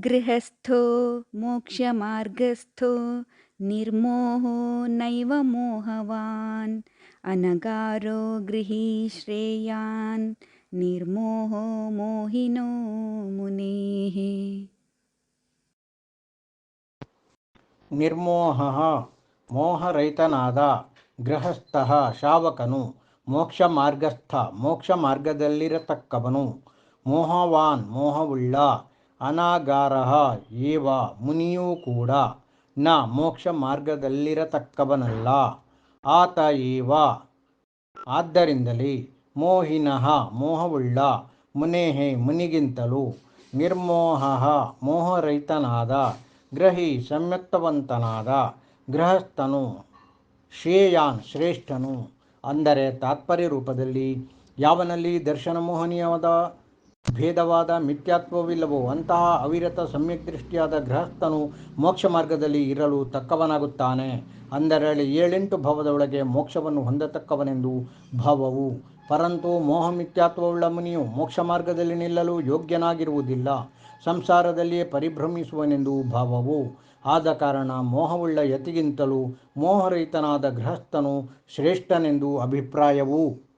ಗೃಹಸ್ಥೋ, ಮೋಕ್ಷಮಾರ್ಗಸ್ಥೋ, ನಿರ್ಮೋಹೋ ನೈವ ಮೋಹವಾನ್, ಅನಗಾರೋ ಗೃಹೀ ಶ್ರೇಯಾನ್, ನಿರ್ಮೋಹೋ ಮೋಹಿನೋ ಮುನೇ. ನಿರ್ಮೋಹ ಮೋಹರಹಿತನಾದ ಗೃಹಸ್ಥ ಶಾವಕನು ಮೋಕ್ಷ ಮಾರ್ಗಸ್ಥ ಮೋಕ್ಷ ಮಾರ್ಗದಲ್ಲಿರತಕ್ಕವನು ಮೋಹವಾನ್ ಮೋಹವುಳ್ಳ ಅನಾಗಾರ ಏವ ಮುನಿಯೂ ಕೂಡ ನ ಮೋಕ್ಷ ಮಾರ್ಗದಲ್ಲಿರತಕ್ಕವನಲ್ಲ. ಆತ ಏವ? ಆದ್ದರಿಂದಲೇ ಮೋಹಿನಃ ಮೋಹವುಳ್ಳ ಮುನೇಹೆ ಮುನಿಗಿಂತಲೂ ನಿರ್ಮೋಹ ಮೋಹರಹಿತನಾದ, ಗ್ರಹಿ ಸಂಯುಕ್ತವಂತನಾದ ಗೃಹಸ್ಥನು, ಶ್ರೇಯಾನ್ ಶ್ರೇಷ್ಠನು. ಅಂದರೆ ತಾತ್ಪರ್ಯ ರೂಪದಲ್ಲಿ ಯಾವನಲ್ಲಿ ದರ್ಶನ ಮೋಹನೀಯವಾದ? ಭೇದವಾದ ಮಿಥ್ಯಾತ್ವವಿಲ್ಲವೋ ಅಂತಹ ಅವಿರತ ಸಮ್ಯಕ್ ದೃಷ್ಟಿಯಾದ ಗೃಹಸ್ಥನು ಮೋಕ್ಷ ಮಾರ್ಗದಲ್ಲಿ ಇರಲು ತಕ್ಕವನಾಗುತ್ತಾನೆ. ಅಂದರೆ ಏಳೆಂಟು ಭವದೊಳಗೆ ಮೋಕ್ಷವನ್ನು ಹೊಂದತಕ್ಕವನೆಂದು ಭಾವವು. ಪರಂತು ಮೋಹ ಮಿಥ್ಯಾತ್ವವುಳ್ಳ ಮುನಿಯು ಮೋಕ್ಷ ಮಾರ್ಗದಲ್ಲಿ ನಿಲ್ಲಲು ಯೋಗ್ಯನಾಗಿರುವುದಿಲ್ಲ. ಸಂಸಾರದಲ್ಲಿಯೇ ಪರಿಭ್ರಮಿಸುವನೆಂದು ಭಾವವು. ಆದ ಕಾರಣ ಮೋಹವುಳ್ಳ ಯತಿಗಿಂತಲೂ ಮೋಹರಹಿತನಾದ ಗೃಹಸ್ಥನು ಶ್ರೇಷ್ಠನೆಂದು ಅಭಿಪ್ರಾಯವು.